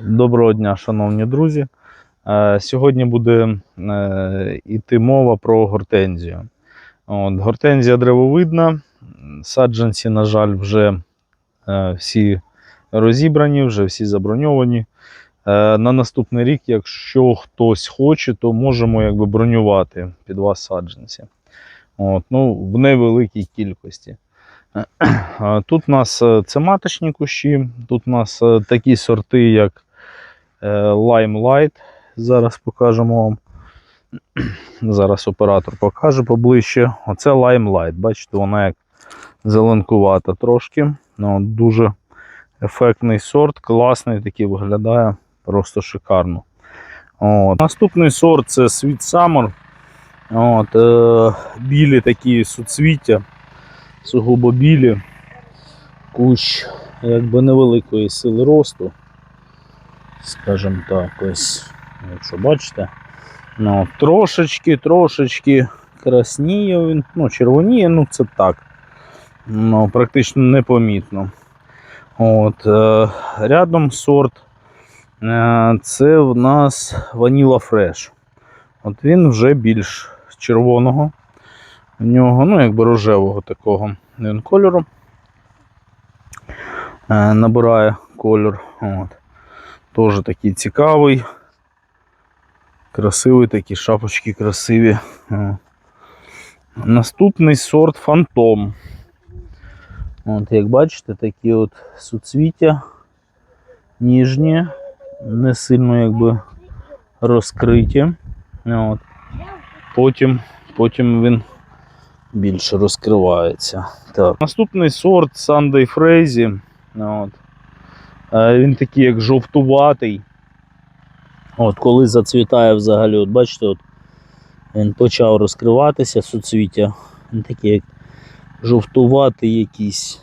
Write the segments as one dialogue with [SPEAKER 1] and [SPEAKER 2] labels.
[SPEAKER 1] Доброго дня, шановні друзі. Е, Сьогодні буде е, йти мова про гортензію. От, гортензія древовидна. Саджанці, на жаль, вже е, всі розібрані, вже всі заброньовані. Е, На наступний рік, якщо хтось хоче, то можемо якби бронювати під вас саджанці. От, ну, в невеликій кількості. Е, Тут у нас е, це маточні кущі, тут у нас е, такі сорти, як е, Lime Light. Зараз покажемо вам. Зараз оператор покаже поближче. Оце Lime Light. Бачите, вона як зеленкувата трошки. Ну, дуже ефектний сорт, класний, такий виглядає просто шикарно. От. Наступний сорт це Sweet Summer. От, е, білі такі суцвіття, сугубо білі. Кущ якби невеликої сили росту. Скажімо так, ось, якщо бачите. Ну, трошечки, трошечки красніє він, ну, червоніє, ну це так. Ну, практично непомітно. От, е, рядом сорт. Е, це в нас Vanilla Fresh. От він вже більш червоного. У нього, ну, якби рожевого такого він кольору. Е, набирає кольор. От. Теж такий цікавий. Красивий, такі шапочки красиві. Наступний сорт Фантом. От, як бачите, такі от суцвіття ніжні, не сильно якби розкриті. От. Потім, потім він більше розкривається. Так. Наступний сорт Sunday Frenzy. От. Е, Він такий як жовтуватий. От, коли зацвітає взагалі, от бачите, от він почав розкриватися суцвіття. Він такий як жовтуватий якийсь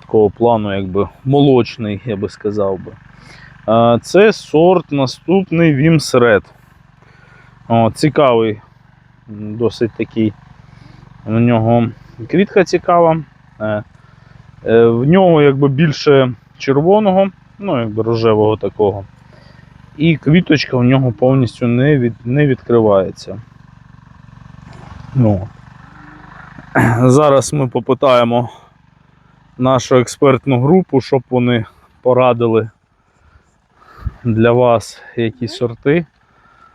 [SPEAKER 1] такого плану, якби молочний, я би сказав би. Це сорт наступний Вімс Red. О, цікавий, досить такий. У нього квітка цікава. Е, е, В нього якби більше червоного, ну якби рожевого такого. І квіточка у нього повністю не, від, не відкривається. Ну. Зараз ми попитаємо нашу експертну групу, щоб вони порадили для вас які сорти.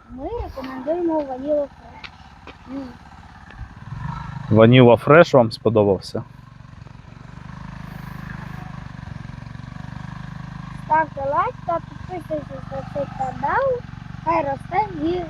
[SPEAKER 2] Ми рекомендуємо ванілу фреш.
[SPEAKER 1] Ваніла Фреш вам сподобався?
[SPEAKER 2] Ставте лайк та підписуйтесь на цей канал. Хай росте і.